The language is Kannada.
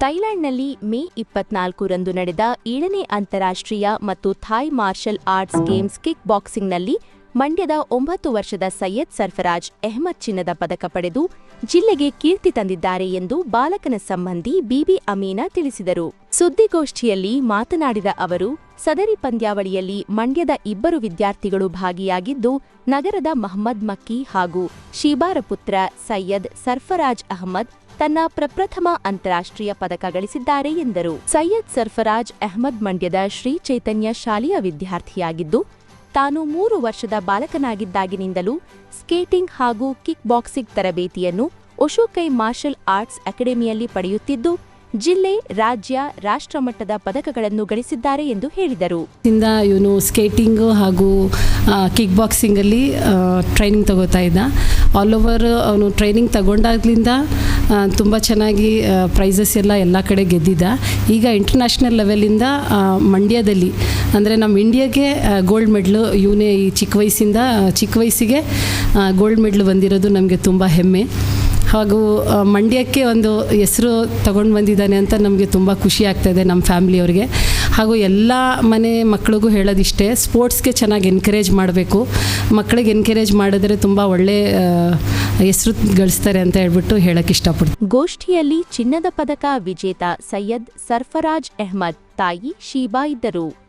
ಥೈಲ್ಯಾಂಡ್ನಲ್ಲಿ ಮೇ ಇಪ್ಪತ್ನಾಲ್ಕರಂದು ನಡೆದ ಏಳನೇ ಅಂತಾರಾಷ್ಟ್ರೀಯ ಮತ್ತು Thai martial arts games kick ಬಾಕ್ಸಿಂಗ್ನಲ್ಲಿ ಮಂಡ್ಯದ ಒಂಬತ್ತು ವರ್ಷದ ಸೈಯದ್ ಸರ್ಫರಾಜ್ ಅಹ್ಮದ್ ಚಿನ್ನದ ಪದಕ ಪಡೆದು ಜಿಲ್ಲೆಗೆ ಕೀರ್ತಿ ತಂದಿದ್ದಾರೆ ಎಂದು ಬಾಲಕನ ಸಂಬಂಧಿ ಬಿಬಿ ಅಮೀನಾ ತಿಳಿಸಿದರು. ಸುದ್ದಿಗೋಷ್ಠಿಯಲ್ಲಿ ಮಾತನಾಡಿದ ಅವರು, ಸದರಿ ಪಂದ್ಯಾವಳಿಯಲ್ಲಿ ಮಂಡ್ಯದ ಇಬ್ಬರು ವಿದ್ಯಾರ್ಥಿಗಳು ಭಾಗಿಯಾಗಿದ್ದು, ನಗರದ ಮಹಮ್ಮದ್ ಮಕ್ಕಿ ಹಾಗೂ ಶೀಬಾರ ಪುತ್ರ ಸೈಯದ್ ಸರ್ಫರಾಜ್ ಅಹ್ಮದ್ ತನ್ನ ಪ್ರಪ್ರಥಮ ಅಂತಾರಾಷ್ಟ್ರೀಯ ಪದಕ ಗಳಿಸಿದ್ದಾರೆ ಎಂದರು. ಸೈಯದ್ ಸರ್ಫರಾಜ್ ಅಹ್ಮದ್ ಮಂಡ್ಯದ ಶ್ರೀ ಚೈತನ್ಯ ಶಾಲೆಯ ವಿದ್ಯಾರ್ಥಿಯಾಗಿದ್ದು, ತಾನು ಮೂರು ವರ್ಷದ ಬಾಲಕನಾಗಿದ್ದಾಗಿನಿಂದಲೂ ಸ್ಕೇಟಿಂಗ್ ಹಾಗೂ ಕಿಕ್ ಬಾಕ್ಸಿಂಗ್ ತರಬೇತಿಯನ್ನು ಒಶೋಕೈ ಮಾರ್ಷಲ್ ಆರ್ಟ್ಸ್ ಅಕಾಡೆಮಿಯಲ್ಲಿ ಪಡೆಯುತ್ತಿದ್ದು, ಜಿಲ್ಲೆ, ರಾಜ್ಯ ರಾಷ್ಟ್ರಮಟ್ಟದ ಪದಕಗಳನ್ನು ಗಳಿಸಿದ್ದಾರೆ ಎಂದು ಹೇಳಿದರು. ಇಂದ ಇವನು ಸ್ಕೇಟಿಂಗ್ ಹಾಗೂ ಕಿಕ್ ಬಾಕ್ಸಿಂಗಲ್ಲಿ ಟ್ರೈನಿಂಗ್ ತಗೋತಾ ಇದ್ದ. ಆಲ್ ಓವರ್ ಅವನು ಟ್ರೈನಿಂಗ್ ತಗೊಂಡಾಗ್ಲಿಂದ ತುಂಬ ಚೆನ್ನಾಗಿ ಪ್ರೈಸಸ್ ಎಲ್ಲ ಎಲ್ಲ ಕಡೆ ಗೆದ್ದಿದ್ದ ಈಗ ಇಂಟರ್ನ್ಯಾಷನಲ್ ಲೆವೆಲಿಂದ ಮಂಡ್ಯದಲ್ಲಿ, ಅಂದರೆ ನಮ್ಮ ಇಂಡಿಯಾಗೆ ಗೋಲ್ಡ್ ಮೆಡ್ಲು ಇವನೇ ಈ ಚಿಕ್ಕ ವಯಸ್ಸಿಂದ ಚಿಕ್ಕ ವಯಸ್ಸಿಗೆ ಗೋಲ್ಡ್ ಮೆಡ್ಲ್ ಬಂದಿರೋದು ನಮಗೆ ತುಂಬ ಹೆಮ್ಮೆ. ಹಾಗೂ ಮಂಡ್ಯಕ್ಕೆ ಒಂದು ಹೆಸರು ತಗೊಂಡು ಬಂದಿದ್ದಾನೆ ಅಂತ ನಮಗೆ ತುಂಬ ಖುಷಿ ಆಗ್ತಾಯಿದೆ ನಮ್ಮ ಫ್ಯಾಮ್ಲಿಯವ್ರಿಗೆ ಹಾಗೂ ಎಲ್ಲ ಮನೆ ಮಕ್ಕಳಿಗೂ ಹೇಳೋದಿಷ್ಟೇ ಸ್ಪೋರ್ಟ್ಸ್ಗೆ ಚೆನ್ನಾಗಿ ಎನ್ಕರೇಜ್ ಮಾಡಬೇಕು. ಮಕ್ಕಳಿಗೆ ಎನ್ಕರೇಜ್ ಮಾಡಿದ್ರೆ ತುಂಬ ಒಳ್ಳೆ ಹೆಸರು ಗಳಿಸ್ತಾರೆ ಅಂತ ಹೇಳ್ಬಿಟ್ಟು ಹೇಳಕ್ ಇಷ್ಟಪಡ್ತೀನಿ. ಗೋಷ್ಠಿಯಲ್ಲಿ ಚಿನ್ನದ ಪದಕ ವಿಜೇತ ಸೈಯದ್ ಸರ್ಫರಾಜ್ ಅಹ್ಮದ್ ತಾಯಿ ಶೀಬಾ ಇದ್ದರು.